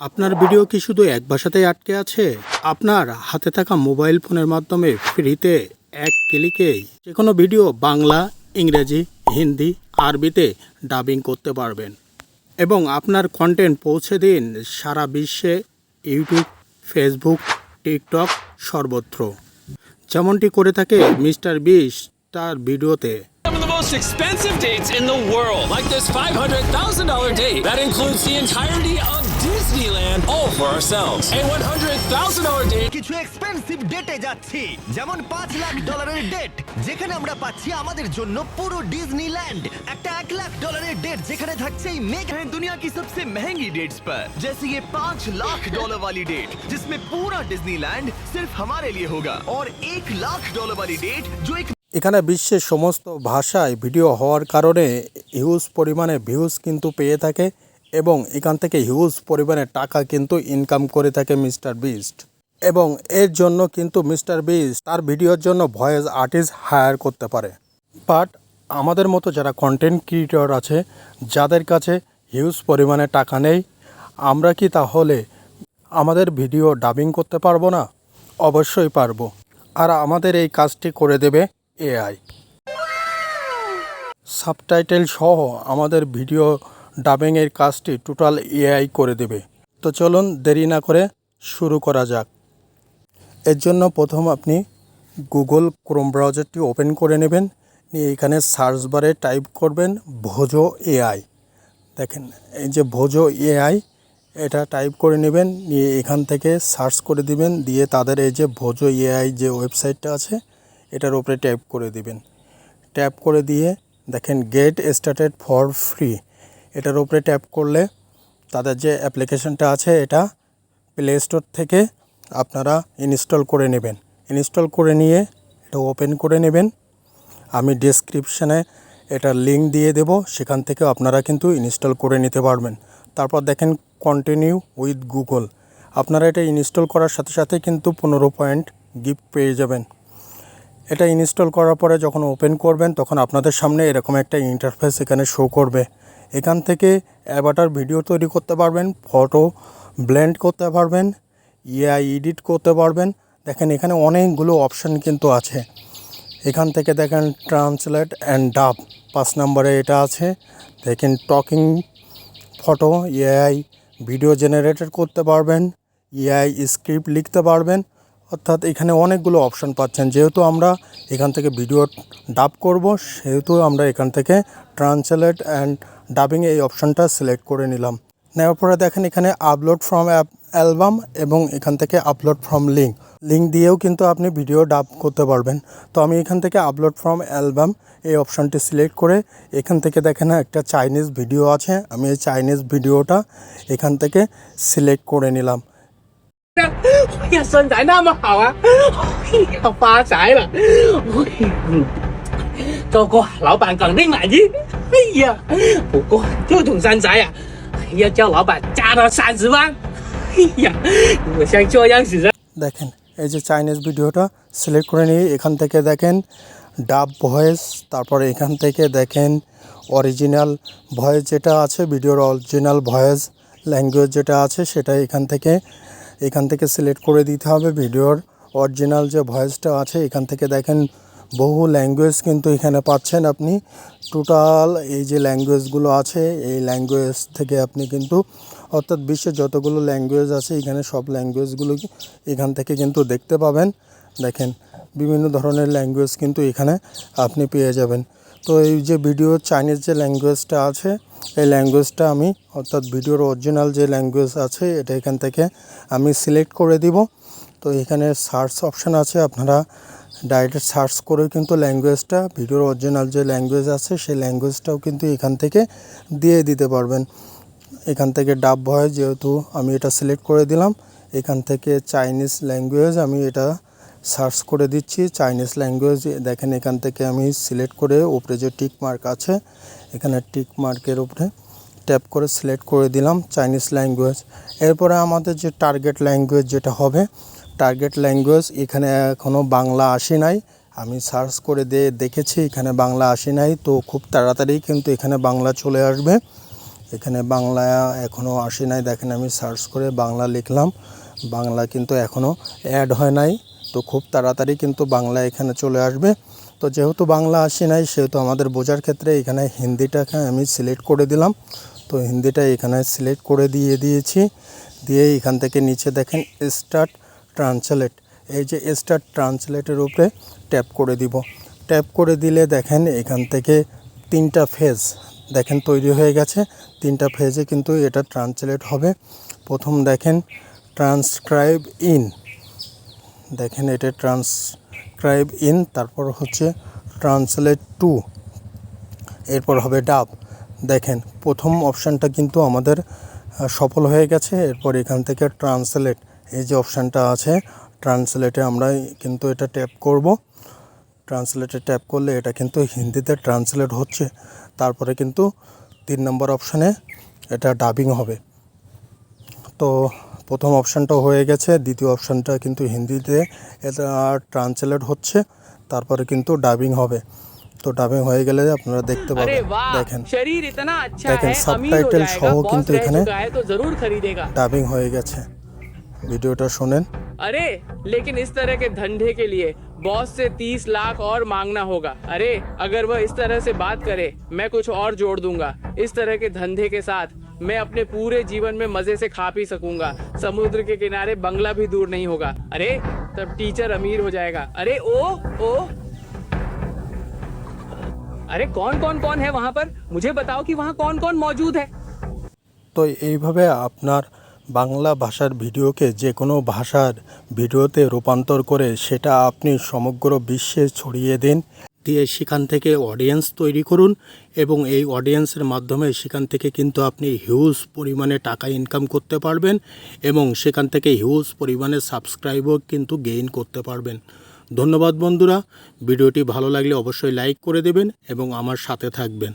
আপনার ভিডিও কি শুধু এক ভাষাতেই আটকে আছে? আপনার হাতে থাকা মোবাইল ফোনের মাধ্যমে ফ্রিতে এক ক্লিকেই যে কোনো ভিডিও বাংলা, ইংরেজি, হিন্দি, আরবিতে ডাবিং করতে পারবেন। এবং আপনার কন্টেন্ট পৌঁছে দিন সারা বিশ্বে ইউটিউব ফেসবুক টিকটক সর্বত্র। যেমনটি করে থাকে মিস্টার বিশ তার ভিডিওতে। most expensive dates in the world, like this $500,000 date that includes the entirety of Disneyland all for ourselves. A $100,000 date কিছু এক্সপেন্সিভ ডেটে যাচ্ছি যেমন পাঁচ লাখ ডলারের ডেট যেখানে আমরা পাচ্ছি আমাদের জন্য পুরো ডিজনিল্যান্ড একটা এক লাখ डॉलरेर डेट যেখানে থাকছে এই মেঘা हैं दुनिया की सबसे महंगी डेट्स पर जैसे ये पाँच लाख डॉलर वाली डेट जिसमें पूरा डिज्नीलैंड सिर्फ हमारे लिए होगा और एक लाख डॉलर वाली डेट जो एक এখানে বিশ্বের সমস্ত ভাষায় ভিডিও হওয়ার কারণে হিউজ পরিমাণে ভিউজ কিন্তু পেয়ে থাকে এবং এখান থেকে হিউজ পরিমাণে টাকা কিন্তু ইনকাম করে থাকে মিস্টার বিস্ট এবং এর জন্য কিন্তু মিস্টার বিস্ট তার ভিডিওর জন্য ভয়েস আর্টিস্ট হায়ার করতে পারে। বাট আমাদের মতো যারা কন্টেন্ট ক্রিয়েটর আছে, যাদের কাছে হিউজ পরিমাণে টাকা নেই, আমরা কি তাহলে আমাদের ভিডিও ডাবিং করতে পারব না? অবশ্যই পারব। আর আমাদের এই কাজটি করে দেবে এআই। সাবটাইটেল সহ আমাদের ভিডিও ডাবিংয়ের কাজটি টোটাল এআই করে দেবে। তো চলুন দেরি না করে শুরু করা যাক। এর জন্য প্রথম আপনি গুগল ক্রোম ব্রাউজারটি ওপেন করে নেবেন। নিয়ে এখানে সার্চ বারে টাইপ করবেন ভোজো এআই। দেখেন, এই যে ভোজো এআই, এটা টাইপ করে নেবেন। নিয়ে এখান থেকে সার্চ করে দিবেন। দিয়ে তাদের এই যে ভোজো এআই যে ওয়েবসাইটটা আছে এটার উপরে ট্যাপ করে দিবেন। ট্যাপ করে দিয়ে দেখেন গেট স্টার্টেড ফর ফ্রি এটার উপরে ট্যাপ করলে তাদের যে অ্যাপ্লিকেশনটা আছে এটা প্লে স্টোর থেকে আপনারা ইনস্টল করে নেবেন। ইনস্টল করে নিয়ে এটা ওপেন করে নেবেন। আমি ডেসক্রিপশানে এটার লিঙ্ক দিয়ে দেব, সেখান থেকে আপনারা কিন্তু ইনস্টল করে নিতে পারবেন। তারপর দেখেন কন্টিনিউ উইথ গুগল আপনারা এটা ইনস্টল করার সাথে সাথে কিন্তু পনেরো পয়েন্ট গিফট পেয়ে যাবেন। এটা ইনস্টল করার পরে যখন ওপেন করবেন, তখন আপনাদের সামনে এরকম একটা ইন্টারফেস এখানে শো করবে। এখান থেকে অ্যাভাটার ভিডিও তৈরি করতে পারবেন ফটো ব্লেন্ড করতে পারবেন ইআই এডিট করতে পারবেন। দেখেন, এখানে অনেকগুলো অপশান কিন্তু আছে। এখান থেকে দেখেন ট্রান্সলেট অ্যান্ড ডাব পাঁচ নম্বরে এটা আছে। দেখেন talking photo AI video generator করতে পারবেন এআই স্ক্রিপ্ট লিখতে পারবেন। অর্থাৎ এখানে অনেকগুলো অপশান পাচ্ছেন। যেহেতু আমরা এখান থেকে ভিডিও ডাব করব, সেহেতু আমরা এখান থেকে ট্রান্সলেট অ্যান্ড ডাবিং এই অপশানটা সিলেক্ট করে নিলাম। নেওয়ার পরে দেখেন এখানে আপলোড ফ্রম অ্যাপ অ্যালবাম এবং এখান থেকে আপলোড ফ্রম লিঙ্ক লিঙ্ক দিয়েও কিন্তু আপনি ভিডিও ডাব করতে পারবেন। তো আমি এখান থেকে আপলোড ফ্রম অ্যালবাম এই অপশানটি সিলেক্ট করে এখান থেকে দেখেন একটা চাইনিজ ভিডিও আছে। আমি এই চাইনিজ ভিডিওটা এখান থেকে সিলেক্ট করে নিলাম। 哎呀，身材那么好啊，哎呀，发财了！哎嗯，这个老板肯定满意。哎呀，不过这种身材呀、要叫老板加到三十万。哎呀，我像这样子的。 দেখেন এই যে চাইনিজ ভিডিওটা সিলেক্ট করে নিয়ে এখান থেকে দেখেন ডাব ভয়েস তারপরে এখান থেকে দেখেন অরিজিনাল ভয়েস যেটা আছে ভিডিওর অরিজিনাল ভয়েস ল্যাঙ্গুয়েজ যেটা আছে সেটা এখান থেকে এখান থেকে সিলেক্ট করে দিতে হবে ভিডিওর অরিজিনাল যে ভয়েসটা আছে, এখান থেকে দেখেন বহু ল্যাঙ্গুয়েজ কিন্তু এখানে পাচ্ছেন আপনি। টোটাল এই যে ল্যাঙ্গুয়েজগুলো আছে, এই ল্যাঙ্গুয়েজ থেকে আপনি কিন্তু অর্থাৎ বিশ্বের যতগুলো ল্যাঙ্গুয়েজ আছে, এখানে সব ল্যাঙ্গুয়েজগুলো এখান থেকে কিন্তু দেখতে পাবেন। দেখেন, বিভিন্ন ধরনের ল্যাঙ্গুয়েজ কিন্তু এখানে আপনি পেয়ে যাবেন। তো এই যে ভিডিও চাইনিজ যে ল্যাঙ্গুয়েজটা আছে, এই ল্যাঙ্গুয়েজটা আমি, অর্থাৎ ভিডিওর অরিজিনাল যে ল্যাঙ্গুয়েজ আছে, এটা এখান থেকে আমি সিলেক্ট করে দিব। তো এখানে সার্চ অপশান আছে, আপনারা ডাইরেক্ট সার্চ করেও কিন্তু ল্যাঙ্গুয়েজটা ভিডিওর অরিজিনাল যে ল্যাঙ্গুয়েজ আছে, সেই ল্যাঙ্গুয়েজটাও কিন্তু এখান থেকে দিয়ে দিতে পারবেন। এখান থেকে ডাব ভয়েস যেহেতু আমি এটা সিলেক্ট করে দিলাম, এখান থেকে চাইনিজ ল্যাঙ্গুয়েজ আমি এটা সার্চ করে দিচ্ছি চাইনিজ ল্যাঙ্গুয়েজ দেখেন এখান থেকে আমি সিলেক্ট করে উপরে যে টিক মার্ক আছে, এখানে টিক মার্কের উপরে ট্যাপ করে সিলেক্ট করে দিলাম চাইনিজ ল্যাঙ্গুয়েজ এরপরে আমাদের যে টার্গেট ল্যাঙ্গুয়েজ যেটা হবে টার্গেট ল্যাঙ্গুয়েজ এখানে এখনও বাংলা আসে নাই। আমি সার্চ করে দিয়ে দেখেছি এখানে বাংলা আসে নাই, তো খুব তাড়াতাড়ি কিন্তু এখানে বাংলা চলে আসবে। এখানে বাংলা এখনও আসে নাই, দেখেন আমি সার্চ করে বাংলা লিখলাম। বাংলা কিন্তু এখনও অ্যাড হয় নাই। তো খুব তাড়াতাড়ি কিন্তু বাংলা এখানে চলে আসবে। তো যেহেতু বাংলা আসে নাই, সেহেতু আমাদের বোঝার ক্ষেত্রে এখানে হিন্দিটাকে আমি সিলেক্ট করে দিলাম। তো হিন্দিটা এখানে সিলেক্ট করে দিয়ে দিয়েছি। দিয়ে এখান থেকে নিচে দেখেন স্টার্ট ট্রান্সলেট এই যে স্টার্ট ট্রান্সলেটের উপরে ট্যাপ করে দিব। ট্যাপ করে দিলে দেখেন এখান থেকে তিনটা ফেজ দেখেন তৈরি হয়ে গেছে। তিনটা ফেজে কিন্তু এটা ট্রান্সলেট হবে। প্রথম দেখেন ট্রান্সক্রাইব ইন দেখেন এটা ট্রান্সক্রাইব ইন তারপর হচ্ছে ট্রান্সলেট টু এরপর হবে ডাব। দেখেন, প্রথম অপশানটা কিন্তু আমাদের সফল হয়ে গেছে। এরপর এখান থেকে ট্রান্সলেট এই যে অপশানটা আছে ট্রান্সলেটে আমরা কিন্তু এটা ট্যাপ করব। ট্রান্সলেটে ট্যাপ করলে এটা কিন্তু হিন্দিতে ট্রান্সলেট হচ্ছে। তারপরে কিন্তু তিন নম্বর অপশানে এটা ডাবিং হবে। তো প্রথম অপশানটা হয়ে গেছে দ্বিতীয় অপশানটা কিন্তু হিন্দিতে এটা ট্রান্সলেট হচ্ছে তারপরে কিন্তু ডাবিং হবে তো ডাবিং হয়ে গেলে আপনারা দেখতে अरे পাবেন वाह দেখেন शरीर इतना अच्छा देखें, है अमीर हो सबटाइटल जाएगा सहो बॉस किंतु रह এখানে चुका है तो जरूर खरीदेगा ডাবিং হয়ে গেছে ভিডিওটা শোনেন अरे लेकिन इस तरह के धंधे के लिए बॉस से तीस लाख और मांगना होगा अरे अगर वह इस तरह से बात करे मैं कुछ और जोड़ दूंगा इस तरह के धंधे के साथ मैं अपने पूरे जीवन में मजे से खा पी सकूंगा समुद्र के किनारे बंगला भी दूर नहीं होगा अरे तब टीचर अमीर हो जाएगा अरे ओ ओ अरे कौन कौन कौन है वहां पर मुझे बताओ कि वहां कौन कौन मौजूद है তো এইভাবে আপনার বাংলা ভাষার ভিডিওকে যে কোনো ভাষার ভিডিওতে রূপান্তর করে সেটা আপনি সমগ্র বিশ্বে ছড়িয়ে দিন দিয়ে সেখান থেকে অডিয়েন্স তৈরি করুন এবং এই অডিয়েন্সের মাধ্যমে সেখান থেকে কিন্তু আপনি হিউজ পরিমাণে টাকা ইনকাম করতে পারবেন এবং সেখান থেকে হিউজ পরিমাণে সাবস্ক্রাইবও কিন্তু গেইন করতে পারবেন। ধন্যবাদ বন্ধুরা, ভিডিওটি ভালো লাগলে অবশ্যই লাইক করে দেবেন এবং আমার সাথে থাকবেন।